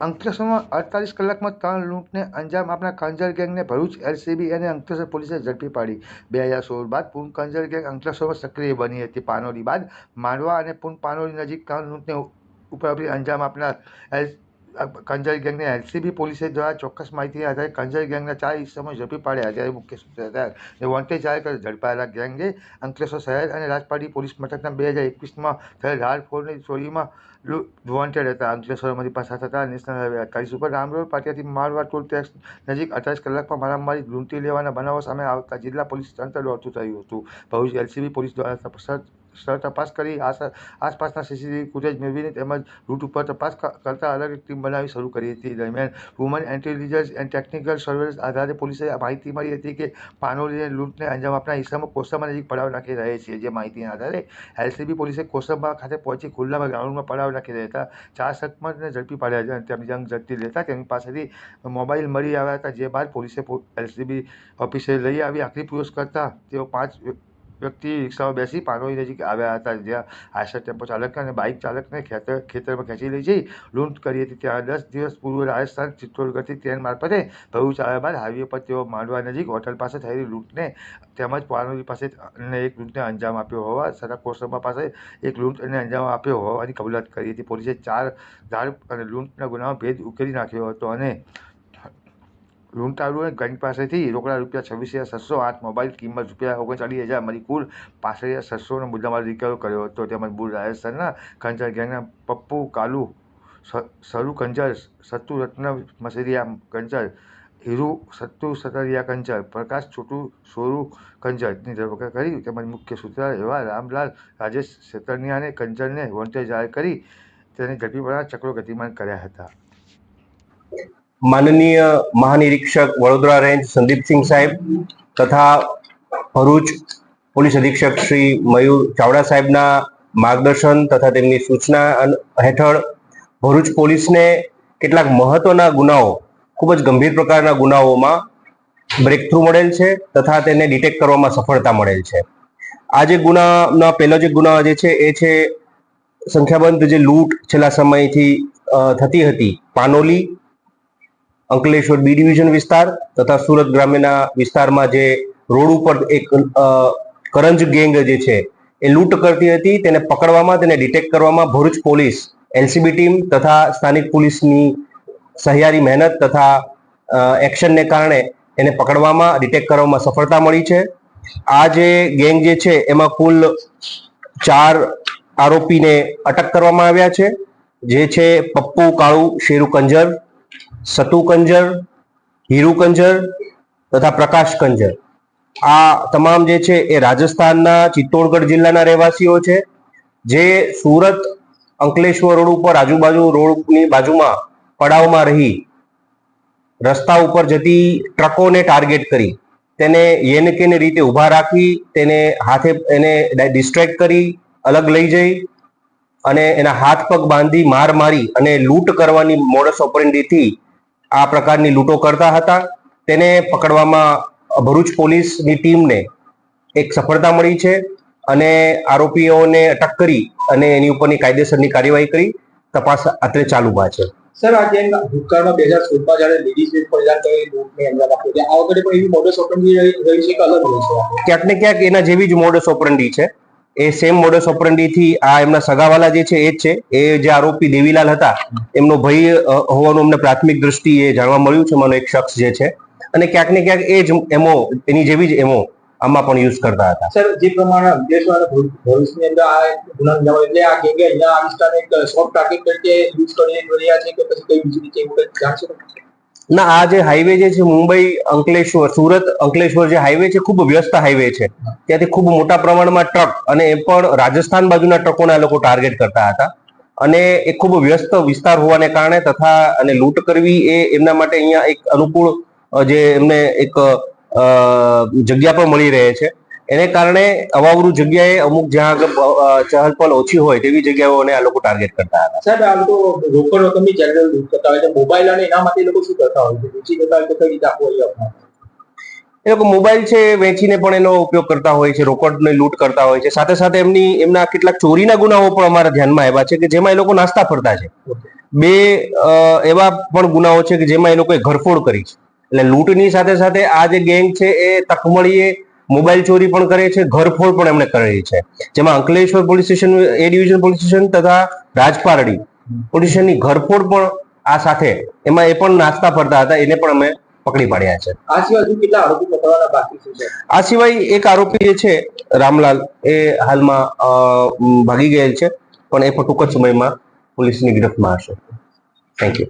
અંકલેશ્વરમાં અડતાલીસ કલાકમાં ત્રણ લૂંટને અંજામ આપનાર કંજર ગેંગને ભરૂચ એલસીબી અને અંકલેશ્વર પોલીસે ઝડપી પાડી. બે હજાર સોળ બાદ પૂન કંજર ગેંગ અંકલેશ્વરમાં સક્રિય બની હતી. પાનોરી બાદ માંડવા અને પૂન પાનોરી નજીક ત્રણ લૂંટને ઉપરાપરી અંજામ આપનાર એલ કંજર ગેંગને એલસીબી પોલીસે દ્વારા ચોક્કસ માહિતી આધારે કંજર ગેંગના ચાર ઇસમો ઝડપી પાડ્યા જ્યારે મુખ્ય સૂત્રધાર વોન્ટેડ જાહેર કરી ઝડપાયેલા ગેંગે, અંકલેશ્વર શહેર અને રાજપાટી પોલીસ મથકના બે હજાર એકવીસમાં થયેલ રાડફોડની ચોરીમાં વોન્ટેડ હતા. અંકલેશ્વરમાંથી પસાર થતા નેશનલ હાઈવે અઠ્ઠાવીસ ઉપર રામરોડ પાટિયાથી મારવા ટોલ ટેક્સ નજીક અઠાવીસ કલાકમાં મારામારી, લૂંટી લેવાના બનાવો સામે આવતા જિલ્લા પોલીસ તંત્ર દોડતું થયું હતું. ભરૂચ એલસીબી પોલીસ દ્વારા તપાસ સ્થળ તપાસ કરી આસપાસના સીસીટીવી ફૂટેજ મેળવીને તેમજ રૂટ ઉપર તપાસ કરતા અલગ ટીમ બનાવી શરૂ કરી હતી. દરમિયાન woman intelligence and technical surveillance આધારે પોલીસે માહિતી મળી હતી કે પાનોલીને લૂંટને અંજામ આપનાર ઇસમો કોસંબા નજીક પડાવ નાખી રહે છે. જે માહિતીના આધારે એલસીબી પોલીસે કોસંબા ખાતે પહોંચી ખુલ્લામાં ગ્રાઉન્ડમાં પડાવ નાખી રહ્યા હતા ચાર શકમતને ઝડપી પાડ્યા હતા અને તેમની જંગ ઝડપી લેતા તેમની પાસેથી મોબાઈલ મળી આવ્યા હતા, જે બાદ પોલીસે એલસીબી ઓફિસે લઈ આવી. આખરી પૂછ કરતા તેઓ પાંચ વ્યક્તિ રિક્ષામાં બેસી પાનોલી નજીક આવ્યા હતા. જ્યાં આશા ટેમ્પો ચાલક અને બાઇક ચાલકને ખેતર, ખેતરમાં ખેંચી લઈ જઈ લૂંટ કરી હતી. ત્યાં દસ દિવસ પૂર્વે રાજસ્થાન ચિત્તોડગઢથી ટ્રેન મારફતે ભરૂચ આવ્યા બાદ હાઈવે પર તેઓ માંડવા નજીક હોટલ પાસે થયેલી લૂંટને તેમજ પાનોલી પાસે અને એક લૂંટને અંજામ આપ્યો હોવા તથા કોસંબા પાસે એક લૂંટને અંજામ આપ્યો હોવાની કબૂલાત કરી હતી. પોલીસે ચાર ધાર અને લૂંટના ગુનામાં ભેદ ઉકેલી નાખ્યો હતો અને લૂંટારુએ ગંજ પાસેથી રોકડા રૂપિયા છવ્વીસ હજાર છસો આઠ મોબાઈલ કિંમત રૂપિયા ઓગણચાળીસ હજાર મળી કુલ પાસઠ હજાર છસોનો મુદ્દામાલ રિકવર કર્યો હતો. તેમજ મૂળ રાજસ્થાનના કંચર ગેંગના પપ્પુ કાલુ સરુ કંજર સત્તુ રત્ન મસેરિયા કંજર હીરુ સત્તુ સતરિયા કંજર પ્રકાશ છોટુ સોરુ કંજરની ધરપકડ કરી તેમજ મુખ્ય સૂત્રધાર એવા રામલાલ રાજેશ સેતરનિયાને કંજરને વોન્ટેડ જાહેર કરી તેને ઝડપી પડવા ચક્રો ગતિમાન કર્યા હતા. માનનીય મહાનિરીક્ષક વડોદરા રેન્જ સંદીપસિંહ સાહેબ તથા ભરૂચ પોલીસ અધિક્ષક શ્રી મયુર ચાવડા સાહેબના માર્ગદર્શન તથા તેમની સૂચના હેઠળ ભરૂચ પોલીસને કેટલાક મહત્વના ગુનાઓ, ખૂબ જ ગંભીર પ્રકારના ગુનાઓમાં બ્રેક થ્રુ મળેલ છે તથા તેને ડિટેક્ટ કરવામાં સફળતા મળેલ છે. આ જે ગુનાના, પહેલો જે ગુના જે છે એ છે સંખ્યાબંધ જે લૂંટ છેલ્લા સમયથી થતી હતી, પાનોલી અંકલેશ્વર બી ડિવિઝન વિસ્તાર તથા સુરત ગ્રામ્યના વિસ્તારમાં જે રોડ ઉપર એક કરંજ ગેંગ જે છે, એ લૂંટ કરતી હતી. તેને પકડવામાં, તેને ડિટેક્ટ કરવામાં ભરૂચ પોલીસ, એલસીબી ટીમ તથા સ્થાનિક પોલીસની સહિયારી મહેનત તથા એક્શનને કારણે એને પકડવામાં, ડિટેક્ટ કરવામાં સફળતા મળી છે. આ જે ગેંગ જે છે, એમાં કુલ ચાર આરોપીને અટક કરવામાં આવ્યા છે. જે છે પપ્પુ કાળુ શેરુ કંજર સતુ કંજર, હીરુ કંજર તથા પ્રકાશ કંજર. આ તમામ જે છે એ રાજસ્થાનના ચિત્તોડગઢ જિલ્લાના રહેવાસીઓ છે, જે સુરત અંકલેશ્વર રોડ ઉપર આજુબાજુ રોડની બાજુમાં પડાવમાં રહી, રસ્તા ઉપર જતી ટ્રકોને ટાર્ગેટ કરી, તેને યેનકેને રીતે ઊભા રાખી, તેને હાથે એને ડિસ્ટ્રેક્ટ કરી, અલગ લઈ જઈ અને એના હાથ પગ બાંધી માર મારી અને લૂંટ કરવાની મોડસ ઓપરેન્ડીથી આ પ્રકારની લૂંટો કરતા હતા. તેને પકડવામાં ભરૂચ પોલીસની ટીમને એક સફળતા મળી છે અને આરોપીઓને અટક કરી અને એની ઉપરની કાયદેસરની કાર્યવાહી કરી. તપાસ અત્રે ચાલુમાં છે. સર આ જેમ ભૂતકાળમાં બે હજાર સોળમાં જયારે લેડીઝ પરિધાન કરી લૂંટને અંદર આ વખતે પણ એવી મોડસ ઓપરંડી રહી છે કે અલગ રહી છે? ક્યાંક ને ક્યાંક એના જેવી જ મોડસ ઓપરંડી છે. એ સેમ મોડસ ઓપરંડી થી આ એમના સગાવાલા જે છે એ જ છે. એ જે આરોપી દેવીલાલ હતા, એમનો ભય હોવાનું અમને પ્રાથમિક દ્રષ્ટિએ જાણવા મળ્યું છે. મને એક શખ્સ જે છે. અને ક્યાંક ને ક્યાંક એ જ એમો, એની જેવી જ એમો આમાં પણ યુઝ કરતા હતા. સર, જે પ્રમાણે અંકલેશ્વર અને ભવિષ્યની અંદર આ ગુના અંજામ એટલે આ ગેંગે અહીંયા આ વિસ્તારને એક સોફ્ટ ટાર્ગેટ તરીકે યુઝ કરી રહ્યા છે કે પછી કઈ બીજી રીતે એવું કંઈક જાણશો ના, આ જે હાઈવે જે છે, મુંબઈ, અંકલેશ્વર, સુરત, અંકલેશ્વર જે હાઈવે છે, ખૂબ વ્યસ્ત હાઈવે છે. ત્યાંથી ખૂબ મોટા પ્રમાણમાં ટ્રક અને એ પણ રાજસ્થાન બાજુના ટ્રકોને લોકો ટાર્ગેટ કરતા હતા. અને એ ખૂબ વ્યસ્ત વિસ્તાર હોવાને કારણે તથા અને લૂંટ કરવી એ એમના માટે અહીંયા એક અનુકૂળ જે એમને એક જગ્યા પણ મળી રહે છે. એને કારણે અવાવરું જગ્યાએ અમુક જ્યાં આગળ ચહલપહલ ઓછી હોય તેવી જગ્યાઓને આ લોકો ટાર્ગેટ કરતા હતા. સાહેબ આમ તો રોકડ રકમની જનરલ યુઝ કરતા હોય છે. મોબાઈલ અને એના માટે લોકો શું કરતા હોય છે? વેચી દેતા હોય તો કઈ રીતે આપવો એ લોકો મોબાઈલ છે વેચીને પણ એનો ઉપયોગ કરતા હોય છે રોકડને લૂંટ કરતા હોય છે. સાથે સાથે એમની એમના કેટલાક ચોરીના ગુનાઓ પણ અમારા ધ્યાનમાં આવ્યા છે કે જેમાં એ લોકો નાસ્તા ફરતા છે. બે એવા પણ ગુનાઓ છે કે જેમાં એ લોકોએ ઘરફોડ કરી છે. એટલે લૂંટની સાથે સાથે આ જે ગેંગ છે એ તકમળીએ મોબાઈલ ચોરી પણ કરે છે ઘરફોડ પણ એમણે કરેલી છે. જેમાં Ankleshwar police station A division police station તથા રાજપારડી પોલીસ સ્ટેશનની ઘરફોડ પણ આ સાથે એમાં એ પણ નાસ્તા ફરતા હતા એને પણ અમે પકડી પાડ્યા છે. આ સિવાય કેટલા આરોપી પકડવાના બાકી છે આ સિવાય એક આરોપી જે છે રામલાલ એ હાલમાં ભાગી ગયેલ છે પણ એ પણ ટૂંક જ સમયમાં પોલીસની ગિરફ્તમાં હશે. Thank you